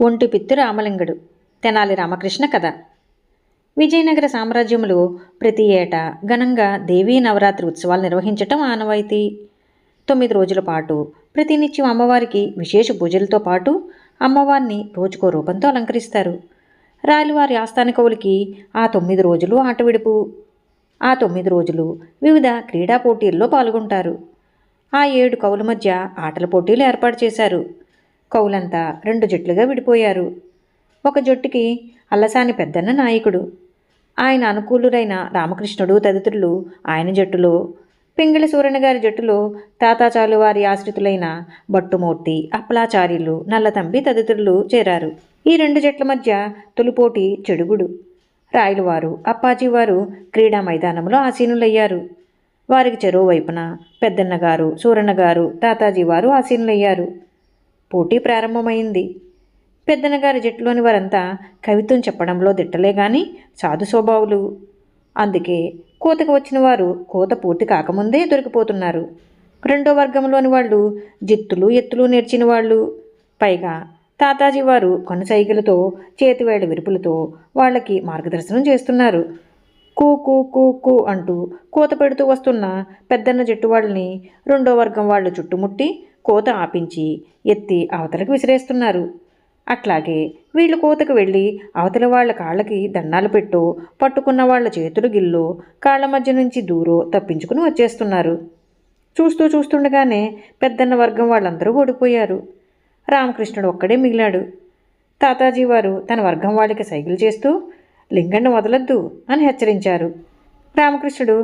ఒంటి పిత్తు రామలింగుడు. తెనాలి రామకృష్ణ కథ. విజయనగర సామ్రాజ్యములు ప్రతి ఏటా ఘనంగా దేవీ నవరాత్రి ఉత్సవాలు నిర్వహించటం ఆనవాయితీ. తొమ్మిది రోజుల పాటు ప్రతినిత్యం అమ్మవారికి విశేష పూజలతో పాటు అమ్మవారిని రోజుకో రూపంతో అలంకరిస్తారు. రాయలవారి ఆస్థాన కవులకి ఆ తొమ్మిది రోజులు ఆటవిడుపు ఆ తొమ్మిది రోజులు వివిధ క్రీడా పోటీల్లో పాల్గొంటారు. ఆ ఏడు కవుల మధ్య ఆటల పోటీలు ఏర్పాటు చేశారు. కౌలంతా రెండు జట్లుగా విడిపోయారు. ఒక జట్టుకి అల్లసాని పెద్దన్న నాయకుడు. ఆయన అనుకూలురైన రామకృష్ణుడు తదితరులు ఆయన జట్టులో పింగళి సూర్యన గారి జట్టులో తాతాచాలు వారి ఆశ్రితులైన భట్టుమూర్తి అప్పలాచార్యులు నల్లతంబి తదితరులు చేరారు. ఈ రెండు జట్ల మధ్య తొలిపోటీ చెడుగుడు. రాయలవారు అప్పాజీ వారు క్రీడా మైదానంలో ఆసీనులయ్యారు. వారికి చెరువు వైపున పెద్దన్నగారు గారు సూరన్న తాతాజీ వారు ఆసీనులయ్యారు. పోటీ ప్రారంభమైంది. పెద్దనగారి జట్టులోని వారంతా కవిత్వం చెప్పడంలో దిట్టలే గాని సాధు స్వభావులు. అందుకే కూతకు వచ్చిన వారు కూత పూర్తి కాకముందే దొరికిపోతున్నారు. రెండో వర్గంలోని వాళ్ళు జిత్తులు ఎత్తులు నేర్చిన వాళ్ళు. పైగా తాతాజీ వారు కొనసైగలతో చేతివేళ్ళ విరుపులతో వాళ్ళకి మార్గదర్శనం చేస్తున్నారు. కూ కూ కూ కూ అంటూ కూత పెడుతూ వస్తున్న పెద్దన్న జట్టు వాళ్ళని రెండో వర్గం వాళ్ళు చుట్టుముట్టి కోత ఆపించి ఎత్తి అవతలకు విసిరేస్తున్నారు. అట్లాగే వీళ్ళు కోతకు వెళ్ళి అవతల వాళ్ళ కాళ్ళకి దండాలు పెట్టు పట్టుకున్న వాళ్ళ చేతులు గిల్లు కాళ్ళ మధ్య నుంచి దూరో తప్పించుకుని వచ్చేస్తున్నారు. చూస్తూ చూస్తుండగానే పెద్దన్న వర్గం వాళ్ళందరూ ఓడిపోయారు. రామకృష్ణుడు ఒక్కడే మిగిలాడు. తాతాజీ వారు తన వర్గం వాళ్ళకి సైకిల్ చేస్తూ లింగండి వదలొద్దు అని హెచ్చరించారు. రామకృష్ణుడు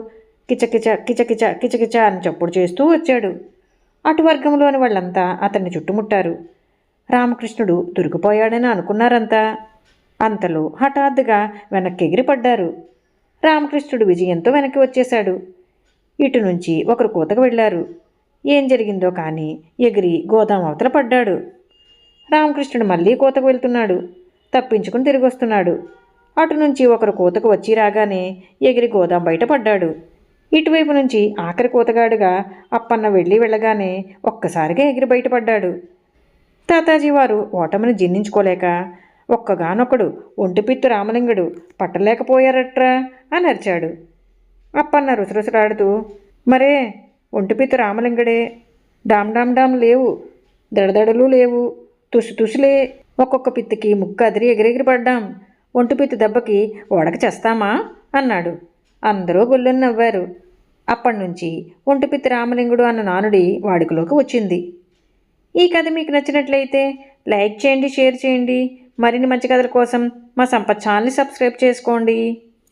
కిచకిచ కిచకిచ కిచకిచ అని చప్పుడు చేస్తూ వచ్చాడు. అటు వర్గంలోని వాళ్ళంతా అతన్ని చుట్టుముట్టారు. రామకృష్ణుడు దొరికిపోయాడని అనుకున్నారంతా. అంతలో హఠాత్తుగా వెనక్కి ఎగిరిపడ్డారు రామకృష్ణుడు విజయంతో వెనక్కి వచ్చేశాడు. ఇటు నుంచి ఒకరు కూతకు వెళ్ళారు. ఏం జరిగిందో కానీ ఎగిరి గోదాం అవతల పడ్డాడు. రామకృష్ణుడు మళ్ళీ కూతకు వెళ్తున్నాడు. తప్పించుకుని తిరిగి వస్తున్నాడు. అటు నుంచి ఒకరు కూతకు వచ్చి రాగానే ఎగిరి గోదాం బయట పడ్డాడు. ఇటువైపు నుంచి ఆఖరి కూతగాడుగా అప్పన్న వెళ్ళి వెళ్ళగానే ఒక్కసారిగా ఎగిరి బయటపడ్డాడు. తాతాజీ వారు ఓటమిని జీర్ణించుకోలేక ఒక్కగానొక్కడు ఒంటిపిత్తు రామలింగుడు పట్టలేకపోయారట్రా అని అరిచాడు. అప్పన్న రుసరుసలాడుతూ మరే ఒంటిపిత్తు రామలింగుడే డామ్ డామ్ డామ్ లేవు దడదడలు లేవు తుసు తుసులే ఒక్కొక్క పిత్తికి ముక్క అదిరి ఎగిరెగిరి పడ్డాం ఒంటిపిత్తు దెబ్బకి ఓడక చేస్తామా? అన్నాడు. అందరూ గొల్లుని నవ్వారు. అప్పటి నుంచి ఒంటిపిత్తి రామలింగుడు అన్న నానుడి వాడుకలోకి వచ్చింది. ఈ కథ మీకు నచ్చినట్లయితే లైక్ చేయండి షేర్ చేయండి. మరిన్ని మంచి కథల కోసం మా సంపత్ ఛానల్ని సబ్స్క్రైబ్ చేసుకోండి.